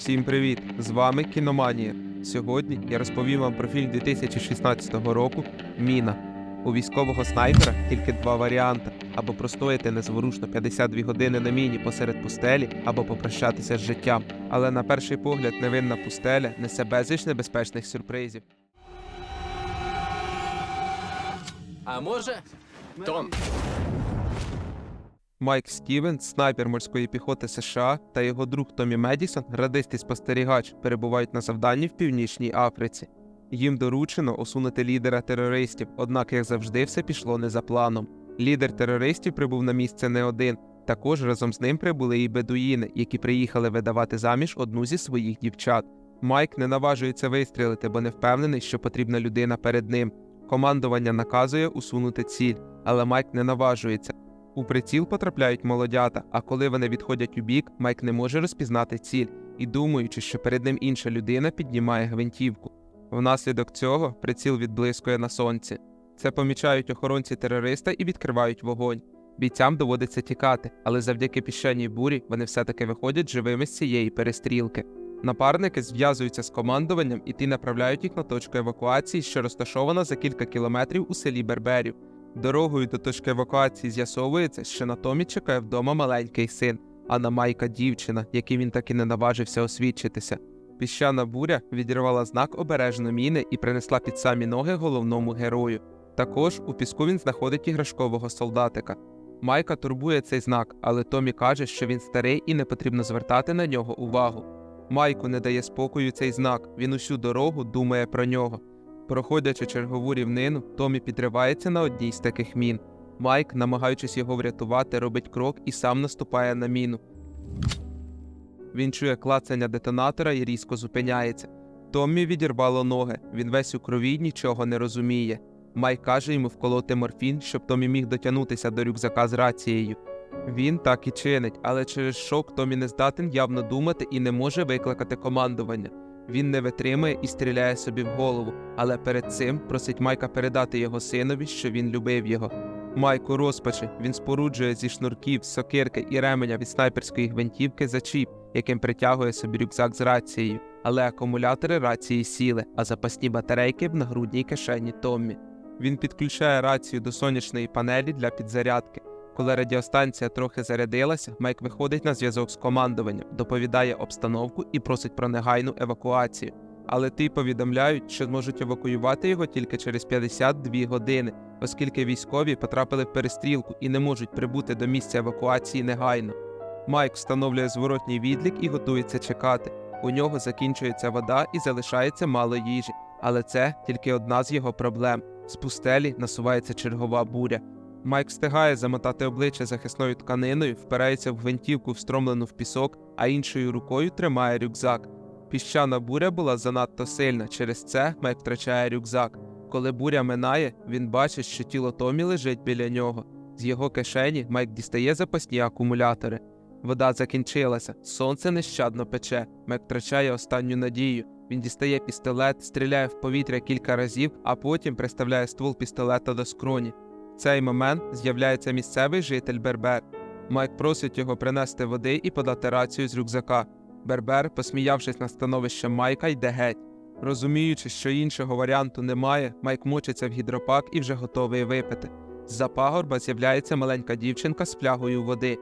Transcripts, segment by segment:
Всім привіт! З вами Кіноманія. Сьогодні я розповім вам про фільм 2016 року Міна. У військового снайпера тільки два варіанти: або простояти незворушно 52 години на міні посеред пустелі, або попрощатися з життям. Але на перший погляд невинна пустеля несе безліч небезпечних сюрпризів. А може? Том, Майк Стівенс, снайпер морської піхоти США, та його друг Томі Медісон, радист і спостерігач, перебувають на завданні в Північній Африці. Їм доручено усунути лідера терористів, однак, як завжди, все пішло не за планом. Лідер терористів прибув на місце не один. Також разом з ним прибули і бедуїни, які приїхали видавати заміж одну зі своїх дівчат. Майк не наважується вистрілити, бо не впевнений, що потрібна людина перед ним. Командування наказує усунути ціль, але Майк не наважується. У приціл потрапляють молодята, а коли вони відходять у бік, Майк не може розпізнати ціль і, думаючи, що перед ним інша людина, піднімає гвинтівку. Внаслідок цього приціл відблискує на сонці. Це помічають охоронці терориста і відкривають вогонь. Бійцям доводиться тікати, але завдяки піщаній бурі вони все-таки виходять живими з цієї перестрілки. Напарники зв'язуються з командуванням і ті направляють їх на точку евакуації, що розташована за кілька кілометрів у селі Берберів. Дорогою до точки евакуації з'ясовується, що на Томі чекає вдома маленький син, а на Майка дівчина, якій він так і не наважився освідчитися. Піщана буря відірвала знак обережно міни і принесла під самі ноги головному герою. Також у піску він знаходить іграшкового солдатика. Майка турбує цей знак, але Томі каже, що він старий і не потрібно звертати на нього увагу. Майку не дає спокою цей знак, він усю дорогу думає про нього. Проходячи чергову рівнину, Томі підривається на одній з таких мін. Майк, намагаючись його врятувати, робить крок і сам наступає на міну. Він чує клацання детонатора і різко зупиняється. Томмі відірвало ноги, він весь у крові нічого не розуміє. Майк каже йому вколоти морфін, щоб Томі міг дотягнутися до рюкзака з рацією. Він так і чинить, але через шок Томі не здатен явно думати і не може викликати командування. Він не витримує і стріляє собі в голову, але перед цим просить Майка передати його синові, що він любив його. Майк у розпачі він споруджує зі шнурків, сокирки і ременя від снайперської гвинтівки зачіп, яким притягує собі рюкзак з рацією, але акумулятори рації сіли, а запасні батарейки в нагрудній кишені Томмі. Він підключає рацію до сонячної панелі для підзарядки. Коли радіостанція трохи зарядилася, Майк виходить на зв'язок з командуванням, доповідає обстановку і просить про негайну евакуацію. Але ті повідомляють, що зможуть евакуювати його тільки через 52 години, оскільки військові потрапили в перестрілку і не можуть прибути до місця евакуації негайно. Майк встановлює зворотній відлік і готується чекати. У нього закінчується вода і залишається мало їжі, але це тільки одна з його проблем. З пустелі насувається чергова буря. Майк встигає замотати обличчя захисною тканиною, впирається в гвинтівку, встромлену в пісок, а іншою рукою тримає рюкзак. Піщана буря була занадто сильна, через це Майк втрачає рюкзак. Коли буря минає, він бачить, що тіло Томі лежить біля нього. З його кишені Майк дістає запасні акумулятори. Вода закінчилася, сонце нещадно пече. Майк втрачає останню надію. Він дістає пістолет, стріляє в повітря кілька разів, а потім приставляє ствол пістолета до скроні. Цей момент з'являється місцевий житель Бербер. Майк просить його принести води і подати рацію з рюкзака. Бербер, посміявшись на становище Майка, йде геть. Розуміючи, що іншого варіанту немає, Майк мочиться в гідропак і вже готовий випити. З-за пагорба з'являється маленька дівчинка з флягою води.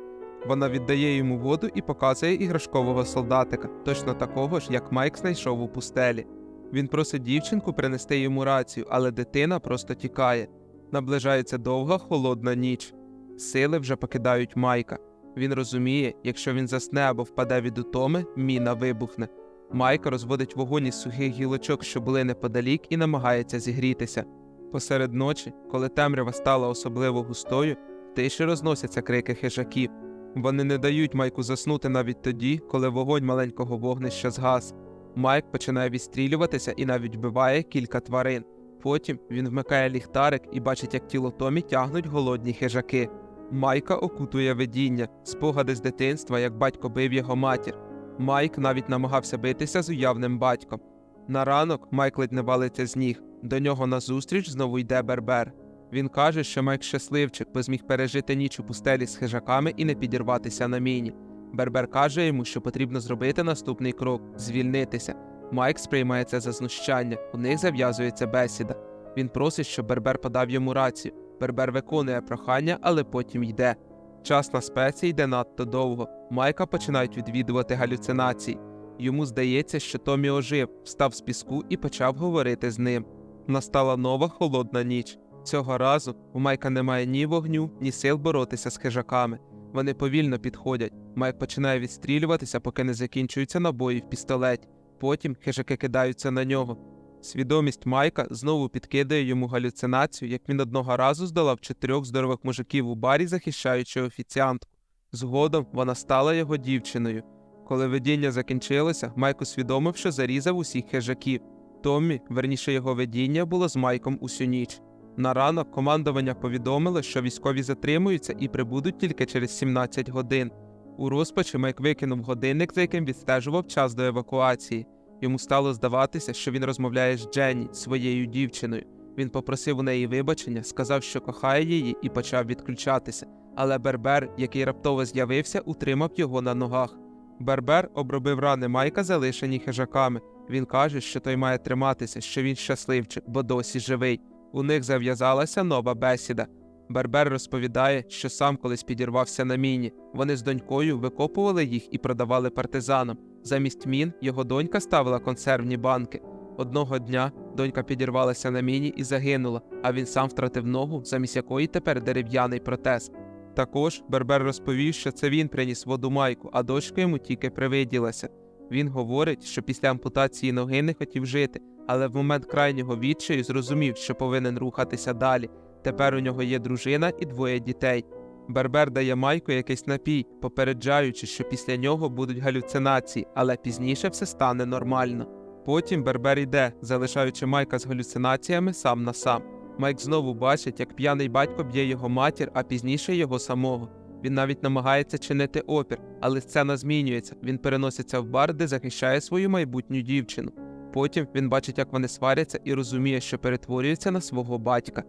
Вона віддає йому воду і показує іграшкового солдатика, точно такого ж, як Майк знайшов у пустелі. Він просить дівчинку принести йому рацію, але дитина просто тікає. Наближається довга холодна ніч. Сили вже покидають Майка. Він розуміє, якщо він засне або впаде від утоми, міна вибухне. Майк розводить вогонь із сухих гілочок, що були неподалік, і намагається зігрітися. Посеред ночі, коли темрява стала особливо густою, тиші розносяться крики хижаків. Вони не дають Майку заснути навіть тоді, коли вогонь маленького вогнища згас. Майк починає відстрілюватися і навіть вбиває кілька тварин. Потім він вмикає ліхтарик і бачить, як тіло Томі тягнуть голодні хижаки. Майка окутує видіння, спогади з дитинства, як батько бив його матір. Майк навіть намагався битися з уявним батьком. На ранок Майк ледь не валиться з ніг. До нього назустріч знову йде Бербер. Він каже, що Майк щасливчик, бо зміг пережити ніч у пустелі з хижаками і не підірватися на міні. Бербер каже йому, що потрібно зробити наступний крок звільнитися. Майк сприймає це за знущання, у них зав'язується бесіда. Він просить, щоб Бербер подав йому рацію. Бербер виконує прохання, але потім йде. Час на спеці йде надто довго. Майка починають відвідувати галюцинації. Йому здається, що Томі ожив, встав з піску і почав говорити з ним. Настала нова холодна ніч. Цього разу у Майка немає ні вогню, ні сил боротися з хижаками. Вони повільно підходять. Майк починає відстрілюватися, поки не закінчуються набої в пістолеті. Потім хижаки кидаються на нього. Свідомість Майка знову підкидає йому галюцинацію, як він одного разу здолав чотирьох здорових мужиків у барі, захищаючи офіціантку. Згодом вона стала його дівчиною. Коли видіння закінчилося, Майк усвідомив, що зарізав усіх хижаків. Томмі, верніше його видіння, було з Майком усю ніч. На ранок командування повідомило, що військові затримуються і прибудуть тільки через 17 годин. У розпачі Майк викинув годинник, за яким відстежував час до евакуації. Йому стало здаватися, що він розмовляє з Дженні, своєю дівчиною. Він попросив у неї вибачення, сказав, що кохає її, і почав відключатися. Але Бербер, який раптово з'явився, утримав його на ногах. Бербер обробив рани Майка, залишені хижаками. Він каже, що той має триматися, що він щасливчик, бо досі живий. У них зав'язалася нова бесіда. Бербер розповідає, що сам колись підірвався на міні. Вони з донькою викопували їх і продавали партизанам. Замість мін його донька ставила консервні банки. Одного дня донька підірвалася на міні і загинула, а він сам втратив ногу, замість якої тепер дерев'яний протез. Також Бербер розповів, що це він приніс воду майку, а дочка йому тільки привиділася. Він говорить, що після ампутації ноги не хотів жити, але в момент крайнього відчаю зрозумів, що повинен рухатися далі. Тепер у нього є дружина і двоє дітей. Бербер дає Майку якийсь напій, попереджаючи, що після нього будуть галюцинації, але пізніше все стане нормально. Потім Бербер йде, залишаючи Майка з галюцинаціями сам на сам. Майк знову бачить, як п'яний батько б'є його матір, а пізніше його самого. Він навіть намагається чинити опір, але сцена змінюється. Він переноситься в бар, де захищає свою майбутню дівчину. Потім він бачить, як вони сваряться, і розуміє, що перетворюється на свого батька.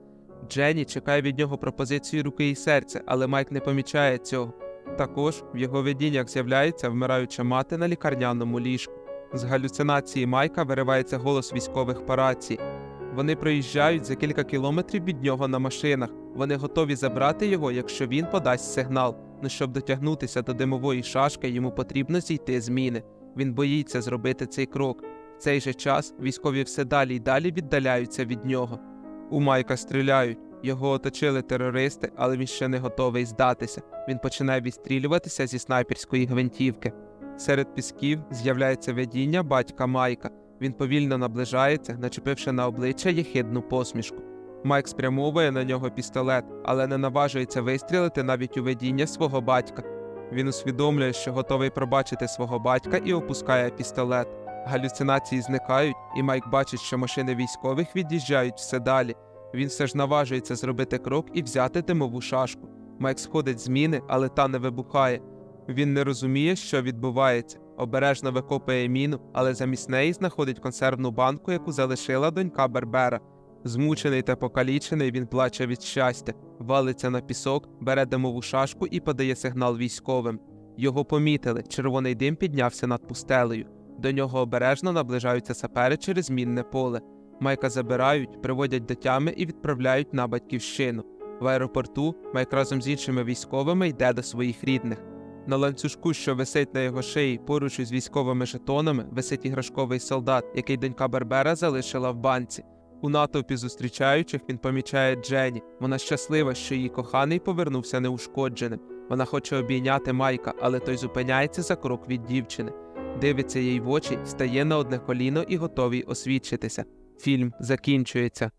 Дженні чекає від нього пропозиції руки і серця, але Майк не помічає цього. Також в його видіннях з'являється вмираюча мати на лікарняному ліжку. З галюцинації Майка виривається голос військових по рації. Вони проїжджають за кілька кілометрів від нього на машинах. Вони готові забрати його, якщо він подасть сигнал. Ну щоб дотягнутися до димової шашки, йому потрібно зійти з міни. Він боїться зробити цей крок. В цей же час військові все далі й далі віддаляються від нього. У Майка стріляють. Його оточили терористи, але він ще не готовий здатися. Він починає відстрілюватися зі снайперської гвинтівки. Серед пісків з'являється видіння батька Майка. Він повільно наближається, начепивши на обличчя єхидну посмішку. Майк спрямовує на нього пістолет, але не наважується вистрілити навіть у видіння свого батька. Він усвідомлює, що готовий пробачити свого батька і опускає пістолет. Галюцинації зникають, і Майк бачить, що машини військових від'їжджають все далі. Він все ж наважується зробити крок і взяти димову шашку. Майк сходить з міни, але та не вибухає. Він не розуміє, що відбувається. Обережно викопує міну, але замість неї знаходить консервну банку, яку залишила донька Бербера. Змучений та покалічений, він плаче від щастя, валиться на пісок, бере димову шашку і подає сигнал військовим. Його помітили, червоний дим піднявся над пустелею. До нього обережно наближаються сапери через мінне поле. Майка забирають, приводять до тями і відправляють на батьківщину. В аеропорту Майк разом з іншими військовими йде до своїх рідних. На ланцюжку, що висить на його шиї, поруч із військовими жетонами, висить іграшковий солдат, який донька Бербера залишила в банці. У натовпі зустрічаючих він помічає Дженні. Вона щаслива, що її коханий повернувся неушкодженим. Вона хоче обійняти Майка, але той зупиняється за крок від дівчини. Дивиться їй в очі, стає на одне коліно і готовий освідчитися. Фільм закінчується.